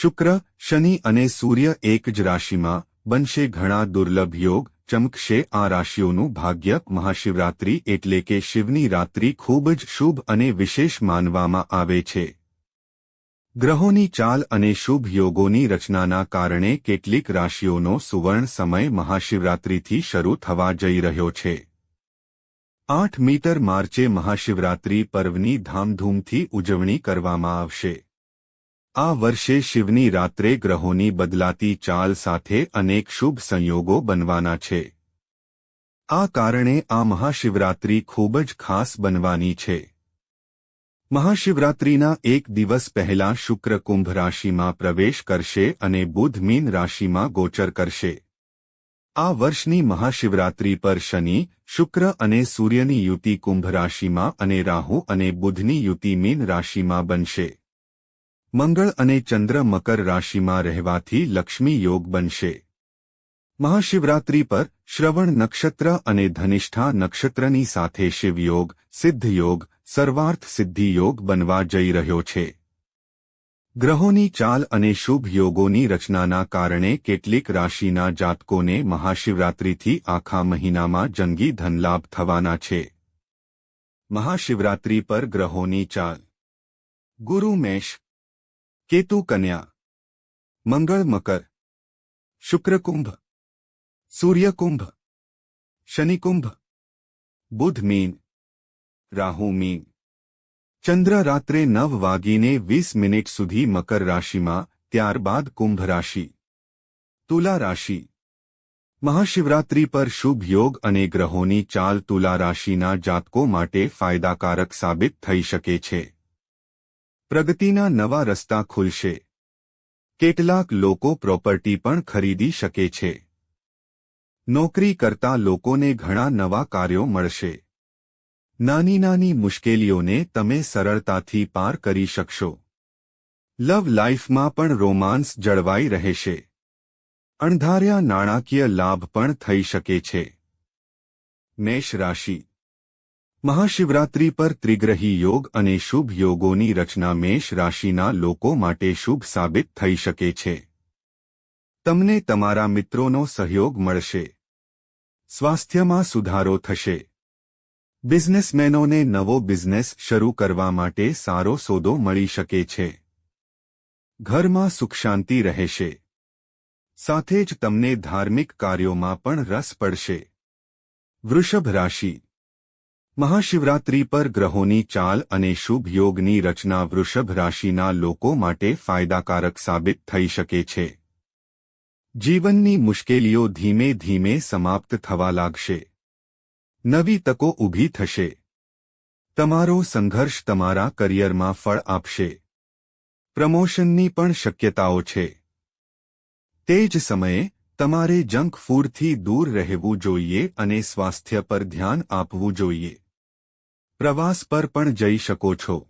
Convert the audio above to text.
શુક્ર, શનિ અને સૂર્ય એક જ રાશિમાં બનશે ઘણા દુર્લભ યોગ, ચમકશે આ રાશિઓનું ભાગ્ય, મહાશિવરાત્રિ એટલે કે શિવની રાત્રિ ખૂબ જ શુભ અને વિશેષ માનવામાં આવે છે. ગ્રહોની ચાલ અને શુભ યોગોની રચનાના કારણે કેટલીક રાશિઓનો સુવર્ણ સમય મહાશિવરાત્રિથી શરૂ થવા જઈ રહ્યો છે. આઠ મીટર માર્ચે મહાશિવરાત્રિ પર્વની ધામધૂમથી ઉજવણી કરવામાં આવશે. આ વર્ષે શિવની રાત્રે ગ્રહોની બદલાતી ચાલ સાથે અનેક શુભ સંયોગો બનવાના છે. આ કારણે આ મહાશિવરાત્રિ ખૂબ જ ખાસ બનવાની છે. મહાશિવરાત્રિના એક દિવસ પહેલા શુક્ર કુંભ રાશિમાં પ્રવેશ કરશે અને બુધ મીન રાશિમાં ગોચર કરશે. આ વર્ષની મહાશિવરાત્રિ પર શનિ, શુક્ર અને સૂર્યની યુતિ કુંભ રાશિમાં અને રાહુ અને બુધની યુતિ મીન રાશિમાં બનશે. મંગળ અને ચંદ્ર મકર રાશિમાં રહેવાથી લક્ષ્મી યોગ બનશે. મહાશિવરાત્રી પર શ્રવણ નક્ષત્ર અને ધનિષ્ઠા નક્ષત્રની સાથે શિવયોગ, સિદ્ધયોગ, સર્વાર્થ સિદ્ધિ યોગ બનવા જઈ રહ્યો છે. ગ્રહોની ચાલ અને શુભ યોગોની રચનાના કારણે કેટલીક રાશિના જાતકોને મહાશિવરાત્રિથી આખા મહિનામાં જંગી ધનલાભ થવાના છે. મહાશિવરાત્રિ પર ગ્રહોની ચાલ. ગુરુ મેષ કેતુ કન્યા, મંગળ મકર શુક્રકુંભ સૂર્યકુંભ શનિકુંભ બુધ મીન, રાહુ મીન. ચંદ્ર રાત્રે નવ વાગીને વીસ મિનિટ સુધી મકર રાશિમાં, ત્યારબાદ કુંભ રાશિ. તુલા રાશિ. મહાશિવરાત્રિ પર શુભ યોગ અને ગ્રહોની ચાલ તુલા રાશિના જાતકો માટે ફાયદાકારક સાબિત થઈ શકે છે. પ્રગતિના નવા રસ્તા ખુલશે. કેટલાક લોકો પ્રોપર્ટી પણ ખરીદી શકે છે. નોકરી કરતા લોકોને ઘણા નવા કાર્યો મળશે. નાની નાની મુશ્કેલીઓને તમે સરળતાથી પાર કરી શકશો. લવ લાઇફમાં પણ રોમાન્સ જળવાઈ રહેશે. અણધાર્યા નાણાકીય લાભ પણ થઈ શકે છે. મેષ રાશિ મહાશિવરાત્રિ પર ત્રિગ્રહી યોગ અને શુભ યોગોની રચના મેષ રાશિના લોકો માટે શુભ સાબિત થઈ શકે છે. તમને તમારા મિત્રોનો સહયોગ મળશે. સ્વાસ્થ્યમાં સુધારો થશે. બિઝનેસમેનોને નવો બિઝનેસ શરૂ કરવા માટે સારો સોદો મળી શકે છે. ઘરમાં સુખ શાંતિ રહેશે. સાથે જ તમને ધાર્મિક કાર્યોમાં પણ રસ પડશે. વૃષભ રાશિ મહાશિવરાત્રિ પર ગ્રહોની ચાલ અને શુભ યોગની રચના વૃષભ રાશિના લોકો માટે ફાયદાકારક સાબિત થઈ શકે છે. જીવનની મુશ્કેલીઓ ધીમે ધીમે સમાપ્ત થવા લાગશે. નવી તકો ઊભી થશે. તમારો સંઘર્ષ તમારા કરિયરમાં ફળ આપશે. પ્રમોશનની પણ શક્યતાઓ છે. તે જ સમયે, તમારે જંક ફૂડથી દૂર રહેવું જોઈએ અને સ્વાસ્થ્ય પર ધ્યાન આપવું જોઈએ. પ્રવાસ પર પણ જઈ શકો છો.